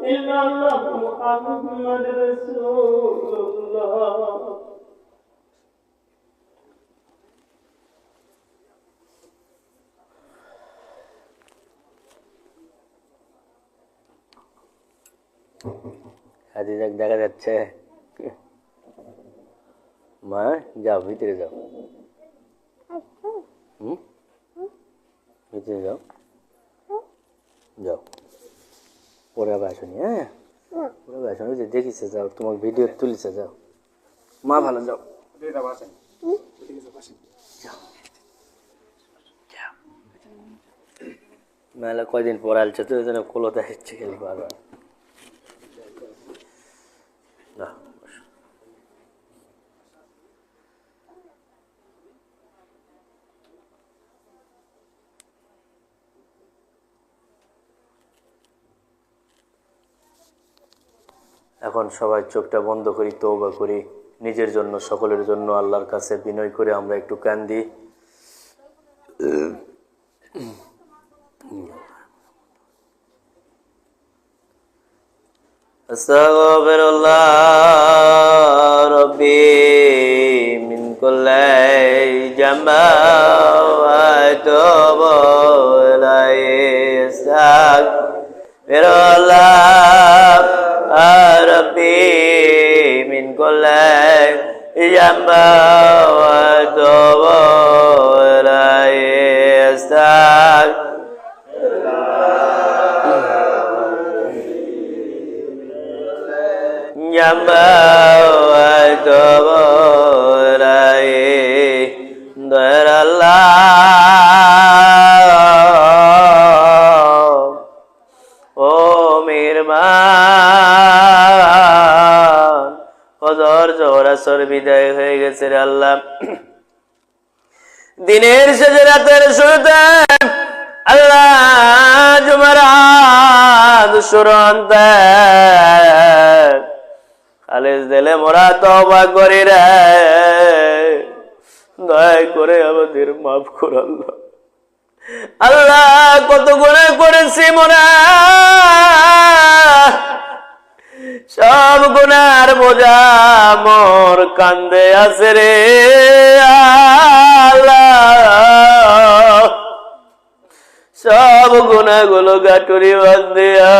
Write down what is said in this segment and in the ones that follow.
إلا الله محمد رسول الله হাজিরাক দেখা যাচ্ছে মা যাও ভিতরে যাও হুম ভিতরে যাও যাও পরে আবার আসুনি হ্যাঁ? পরে আবার আসুন ওই যে দেখিছে যাও তোমার ভিডিও তুলিছে যাও। মা ভালো যাও। মেলা কয়দিন পর আলছে তো ওই জন্য কলতা হচ্ছে খেলি বারবার। এখন সবাই চোখটা বন্ধ করি তৌবা করি নিজের জন্য সকলের জন্য আল্লাহর কাছে বিনয় করে আমরা একটু কান্দি أستغفر الله ربي من كل جنب وأتوب إليه أستغفر الله ربي من كل جنب وتوب ولا يستعد يا ما وتوب জোরাসর বিদায় হয়ে গেছে রে আল্লাহ। দিনের শেষে রাতের শুরুতে আল্লাহ দিলে দয়া করে আমাদের মাফ আল্লাহ। কত গুণে করেছি মোরা। সব গুনার বোঝা মোর কান্দে আছে রে সব গুণাগুলো গাটুরি বাদ দিয়া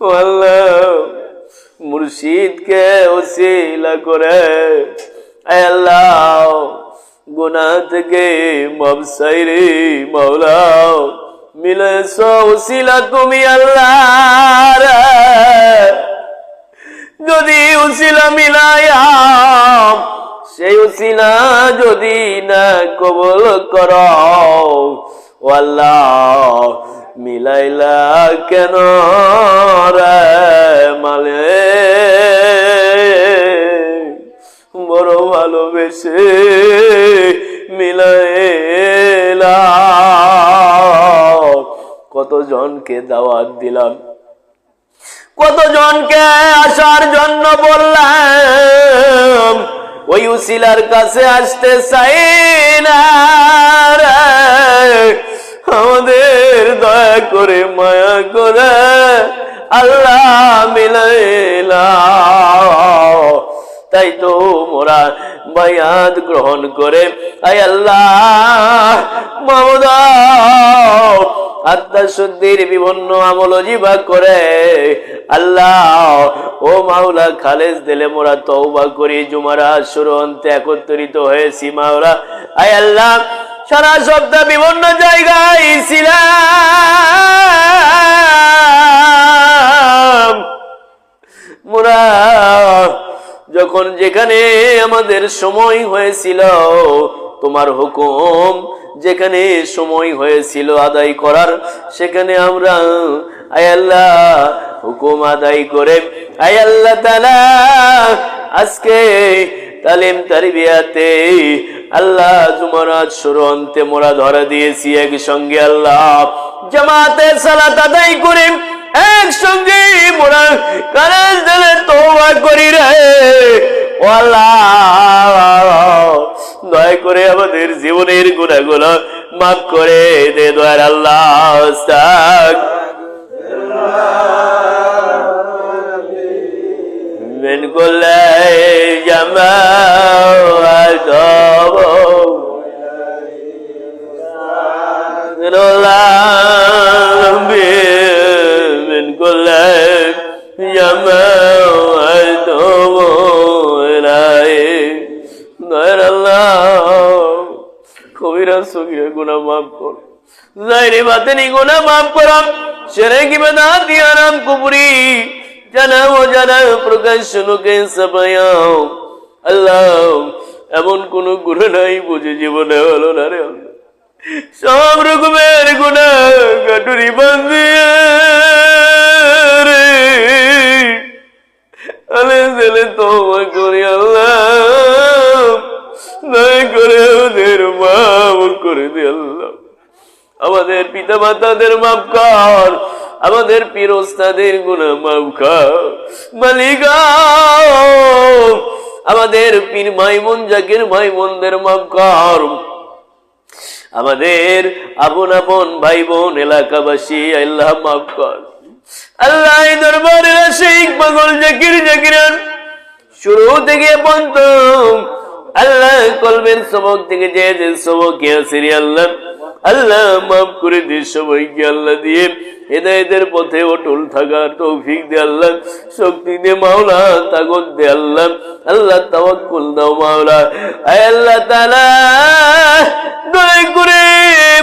ও আল্লাহ, মুর্শিদকে ওসিলা করে আল্লাহ। গুনা থেকে মবসাই রে মৌলা মিলেছ ওসিলা তুমি আল্লাহ যদি উসিলা মিলায়াম, সেই উসিলা যদি না কবল কর আল্লাহ, মিলাইলা কেন রে মালে বড় ভালোবেসে মিলাইলা। কতজনকে দাওয়াত দিলাম? কতজনকে আসার জন্য বললাম, ওই উসিলার কাছে আসতে চাই না আমাদের দয়া করে মায়া করে আল্লাহ মিলাইলা তাই তো মোরা বায়াত গ্রহণ করে। আয় আল্লাহ আত্মা শুদ্ধির বিভিন্ন আমল জীবা করে। আল্লাহ, ও মাওলা খালেজ দিলে মোরা তওবা করি। জুমারা শুরু অন্তে একত্রিত হয়েছি মাওলা। আয় আল্লাহ, সারা সপ্তাহ বিভিন্ন জায়গায় ছিলাম। মোরা যখন যেখানে আমাদের সময় হয়েছিল, তোমার হুকুম যেখানে সময় হয়েছিল আদায় করার, সেখানে আমরা, আয় আল্লাহ, হুকুম আদায় করে, আয় আল্লাহ তালা আজকে তালিম তারবিয়াতে আল্লাহ জুমারাত শুরু অন্তে মোরা ধরা দিয়েছি একসঙ্গে আল্লাহ। জামাতে সালাত আদায় করে একসঙ্গে মোরা কারেজ দিলে তো করি রে। দয়া করে আমাদের জীবনের গুণাগুলো মাফ করে দে দয়ার আল্লাহ من كل جمال এমন কোন গুণ নাই বুঝে জীবনে হলো না রে সব রকমের গুণা কাটুরি বান্ধিয়ে রে আলে করি আল্লাহ করে ওদের মাফ করে আল্লাহ আমাদের পিতা মাতাদের মাফ কর আমাদের পীর ওস্তাদের গুণা মাফ কর আমাদের পীর মাইমন, জাকির মাইমনদের মাফ কর আমাদের আপন আপন ভাই বোন এলাকাবাসী, আল্লাহ মাফ কর আল্লাহ এই দরবারের শেখ পাগল, জাকির, জাকিরান, শুরু থেকে পন্ত আল্লাহ কলবের সবক থেকে যে যে সবক আছে আল্লাহ। আল্লাহ মাফ করে দে সবাইকে আল্লাহ দিয়ে। হেদায়তের পথে অটল থাকার তৌফিক দে আল্লাহ। শক্তি দে মাওলা, তাগত দে আল্লাহ। আল্লাহ তাওয়াক্কুল দাও মাওলা। আয় আল্লাহ তাআলা, দয়া করে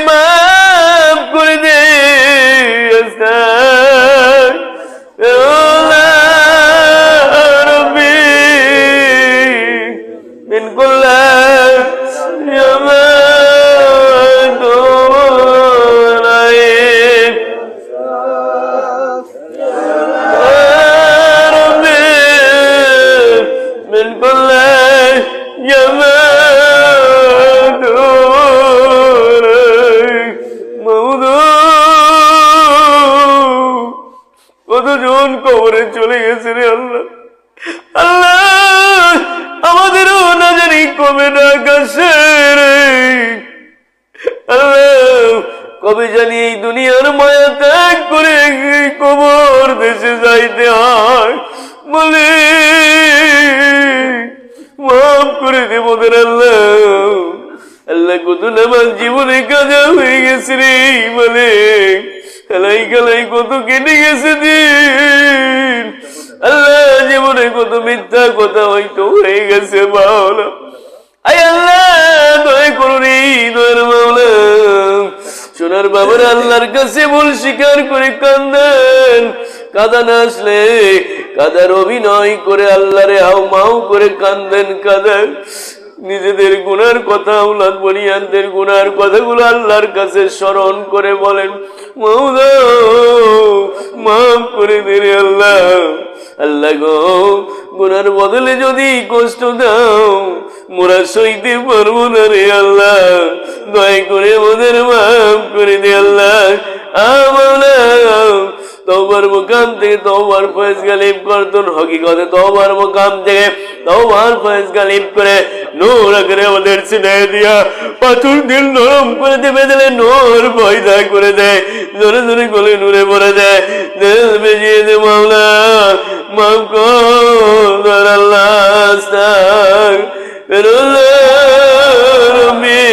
মাফ করে দে। আস্তাগফিরুল্লাহ। ত্যাগ করে কবর দেশে যাইতে হয়। বলে, মাফ করে দে মোদের আল্লাহ। আল্লাহ কত নামাজ জীবনে কাজা হয়ে গেছে রে বলে খেলাই খেলাই কত কেটে গেছে দিন। আল্লাহ জীবনে কত মিথ্যা কথা হয়তো হয়ে গেছে মাওলা। আয় আল্লাহ, দয়া করুন দয়ের মাওলা। সোনার বাবার আল্লাহর কাছে ভুল স্বীকার করে কান্দেন। কাদা না আসলে, কাদার অভিনয় করে আল্লাহরে হাউ মাউ করে কান্দেন কাদার নিজেদের গুনার কথা উলাদ বনিয়ানদের গুনার কথাগুলো আল্লাহর কাছে স্মরণ করে বলেন মৌদা মাফ করে দে রে আল্লাহ। আল্লাহ গো, গুনার বদলে যদি কষ্ট দাও, মোরা সইতে পারব না রে আল্লাহ। দয়া করে ওদের মাফ করে দে আল্লাহ। আমার তোমার মুকাম থেকে তোমার ফয়েজ গালিব করতুন হকিকতে তোমার মুকাম থেকে তোমার ফয়েজ গালিব করে নূর করে আমাদের ছিনে দিয়া পাথর দিল নরম করে দেবে দিলে নূর পয়দা করে দেয় জোরে জোরে গলে নূরে ভরে দেয় বেজিয়ে দে মাওলা, মাফ কর আল্লাহ রবি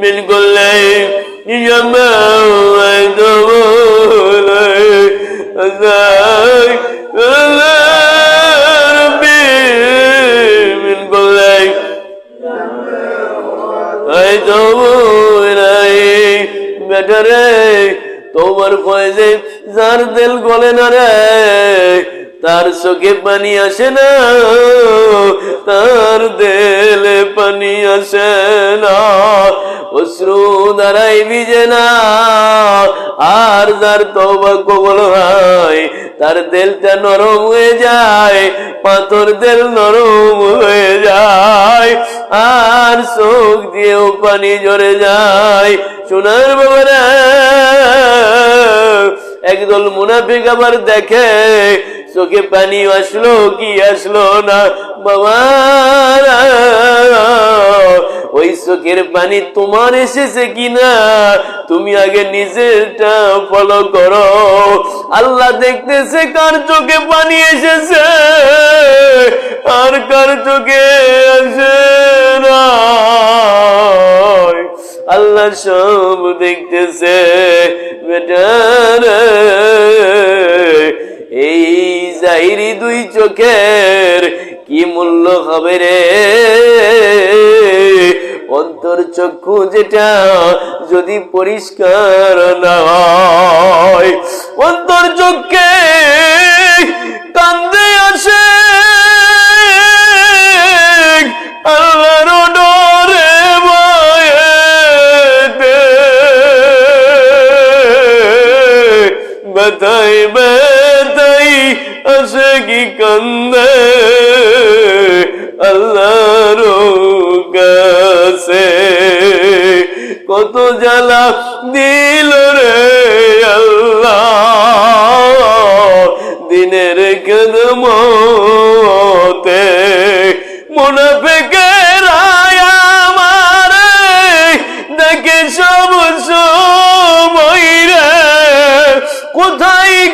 মিল গল্লাই ইয়ামা বেটারে তোমার ফয়েজে যার দিল গলে না রে তার চোখে পানি আসে না, তার দেলে পানি আসে না। অশ্রু দ্বারাই ভিজে না, আর যার তবা কবল হয়, তার দেলটা নরম হয়ে যায়, পাথর দেল নরম হয়ে যায়, আর চোখ দিয়েও পানি ঝরে যায়। সোনার বাবারা একদল মুনাফিক আবার দেখে চোখে পানি আসলো, কি আসলো না? বাবা ওই চোখের পানি তোমার এসেছে কিনা? তুমি আগে নিজেরটা ফলো করো। আল্লাহ দেখতেছে কার চোখে পানি এসেছে, আর কার চোখে আসে না। আল্লাহ সব দেখতেছে, বেটার। এই জাহিরি দুই চোখের কি মূল্য হবে রে? অন্তর চক্ষু যেটা যদি পরিষ্কার না হয়, অন্তর চক্ষে ব্যথাই ব্যথাই আসে কি কান্দে আল্লাহর কাছে কত জ্বালা দিল রে আল্লাহ দিনের কদমতে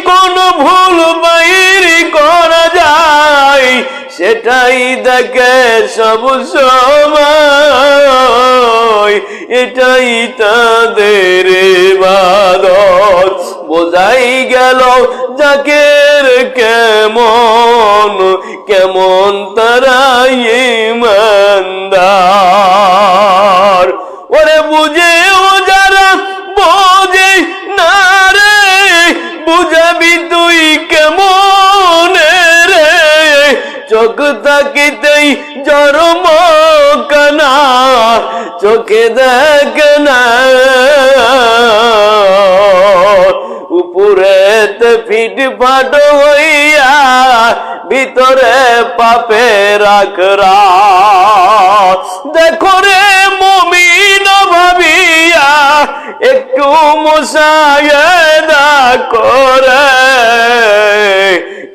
কোন ভুল বাইরি করা যায়, সেটাই দেখে সব সময়। এটাই তাদের বাদত বোঝাই গেল জাকের কেমন কেমন তারা ইমানদার। তাকিতেই জরম কানা, চোখে দেখ না। উপরেতে ফিট ফাট হইয়া ভিতরে পাপে রাখরা। দেখো রে মমিন ভাবিয়া, একটু মুসায়দা করে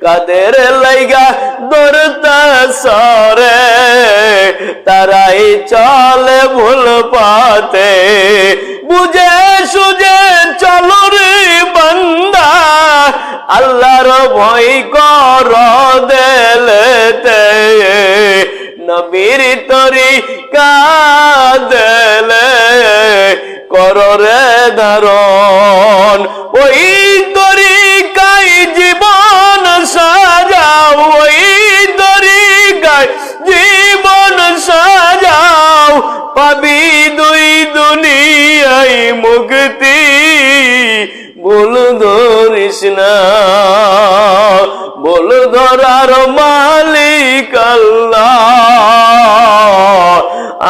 কাদের লাইগা দরতা সরে? তারাই চলে ভুল পাতে বুঝে সুঝে চলো রে বান্দা, আল্লাহর ভয় কর দেলেতে। নবীর তরি কাদেলে কর রে ধারণ ওই তরিকাই জীবন সাজাও ওই তরিকায় জীবন সাজাও, পাবি দুই দুনিয়াই মুক্তি। বল ধরিস না বল ধরার মালিক আল্লাহ।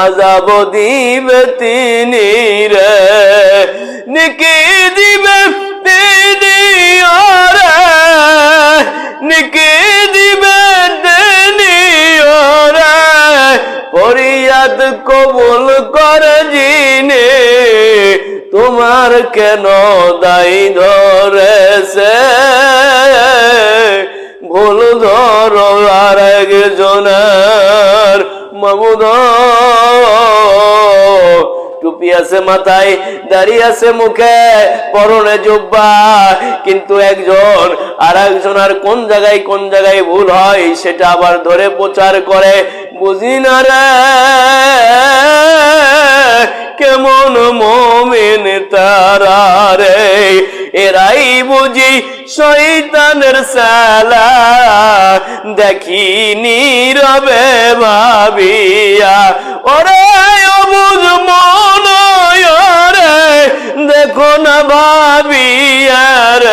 আজাব দিবে তিনি রে, নিকি দিবে তিনি কেন দায়ী ধরেছে? ভুল ধরো আর একজনের মমুদ। টুপি আছে মাথায় দাঁড়িয়ে আছে মুখে, পরনে জুব্বা। কিন্তু একজন আর একজন আর কোন জায়গায় কোন জায়গায় ভুল হয়, সেটা আবার ধরে প্রচার করে। বুঝি না রে? কেমন মোমেন তারা রে? এরাই বুঝি শৈতানের সালা। দেখি নীরবে ভাবিয়া ওরে অবুজ মন দেখো ভাবি আর।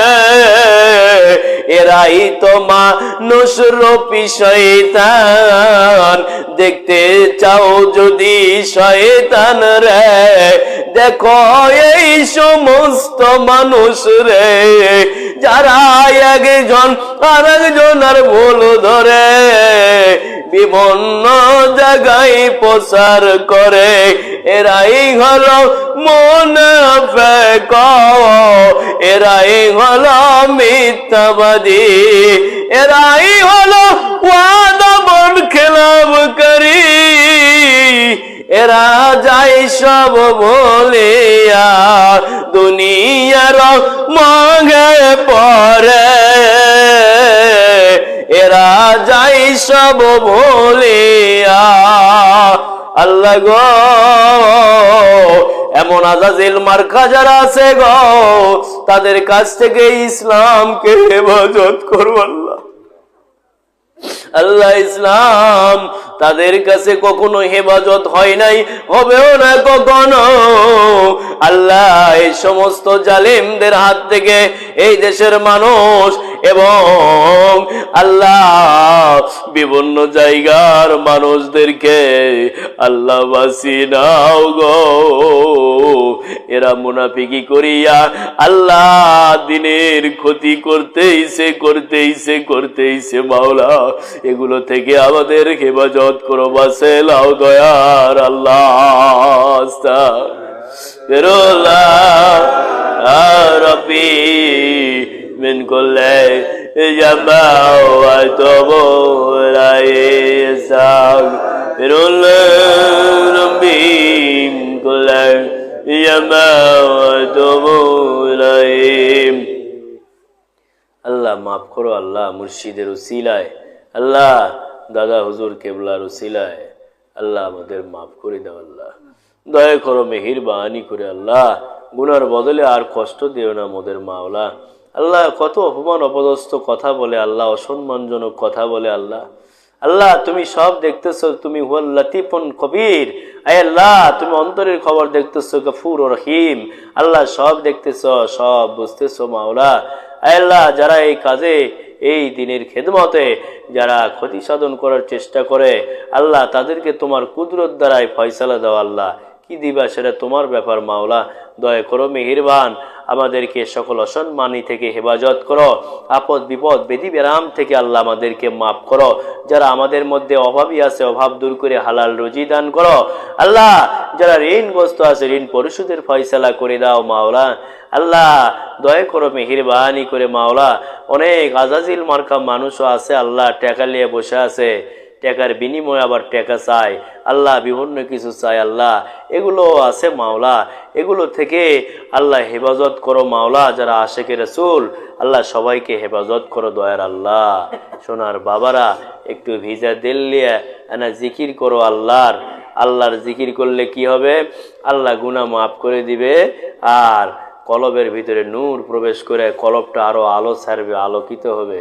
এরাই তো মানুষ রপি শয়তান। দেখতে চাও যদি শয়তান রে দেখো এই সমস্ত মানুষ রে, যারা একজন আর একজন আর ভুল ধরে বিভিন্ন জায়গায় প্রচার করে, এরাই হলো মুনাফেক, এরাই হল মিথ্যাবাদী, এরাই হলো ওয়াদাবন খেলাপ করি। এরা যাই সব বলিয়া, দুনিয়ার মগে পরে এরা যাই সব বলিয়া, আল্লাহ গো, এমন আজাজিল মার্কা যারা আছে গো, তাদের কাছ থেকে ইসলামকে হেফাজত করব আল্লাহ। আল্লাহ ইসলাম তাদের কাছে কখনো হেফাজত হয় নাই, হবেও না কখনো। আল্লাহ এই সমস্ত জালিমদের হাত থেকে এই দেশের মানুষ এবং আল্লাহ বিভিন্ন জায়গার মানুষদেরকে আল্লাহ বাসি নাও গো। এরা মুনাফিকি করিয়া আল্লাহ দিনের ক্ষতি করতেইছে করতেইছে করতেইছে মাওলা, এগুলো থেকে আমাদের হেফাজত করো, বাসে লাও দয়ার আল্লাহ বেরোল্লাহ রবি من كل جمع وتبور يساق من ربي من كل جمع وتبور আল্লাহ মাফ করো আল্লাহ মুর্শিদের উসিলায় আল্লাহ দাদা হুজুর কেবলার উসিলায় আল্লাহ আমাদের মাফ করে দাও আল্লাহ দয়া করো মেহির বাহানি করে আল্লাহ গুনার বদলে আর কষ্ট দিও না মোদের মাওলা আল্লাহ কত অপমান, অপদস্থ কথা বলে আল্লাহ, অসম্মানজনক কথা বলে আল্লাহ। আল্লাহ, তুমি সব দেখতেছো, তুমি হুয়াল কবির। আয় আল্লাহ, তুমি অন্তরের খবর দেখতেছো, গফুর ও রহিম। আল্লাহ, সব দেখতেছ, সব বুঝতেছো, মাওলা। আয় আল্লাহ, যারা এই কাজে, এই দিনের খেদমতে, যারা ক্ষতি সাধন করার চেষ্টা করে, আল্লাহ, তাদেরকে তোমার কুদরত দ্বারাই ফয়সালা দাও, আল্লাহ। কি দিবা সেটা তোমার ব্যাপার, মাওলা। দয়া করো, মেহিরবান। আমাদেরকে সকল অসম্মানী থেকে হেফাজত করো। আপদ বিপদ, বেদি বেরাম থেকে আল্লাহ আমাদেরকে মাফ করো। যারা আমাদের মধ্যে অভাবই আছে, অভাব দূর করে হালাল রুজি দান করো। আল্লাহ, যারা ঋণগ্রস্ত আছে, ঋণ পরিশোধের ফয়সালা করে দাও, মাওলা। আল্লাহ, দয়া করো, মেহিরবানি করে, মাওলা। অনেক আজাজিল মার্কা মানুষও আছে, আল্লাহ টাকা নিয়ে বসে আছে। টাকার বিনিময়ে আবার টাকা চায়। আল্লাহ বিভিন্ন কিছু চায় আল্লাহ। এগুলো আছে মাওলা। এগুলো থেকে আল্লাহ হেফাজত করো মাওলা, যারা আশেকের রসুল। আল্লাহ সবাইকে হেফাজত করো দয়ার আল্লাহ। সোনার বাবারা, একটু ভিজা দিল এনা জিকির করো আল্লাহর। আল্লাহর জিকির করলে কি হবে? আল্লাহ গুনা মাফ করে দিবে। আর কলবের ভিতরে নূর প্রবেশ করে কলবটা আরও আলো ছাড়বে, আলোকিত হবে।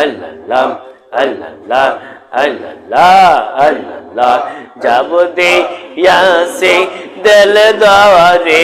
আল্লাহ আল্লাহ আল্লাহ আল্লাহ। যাব দে ইয়াসে দিল দাওয়ারে।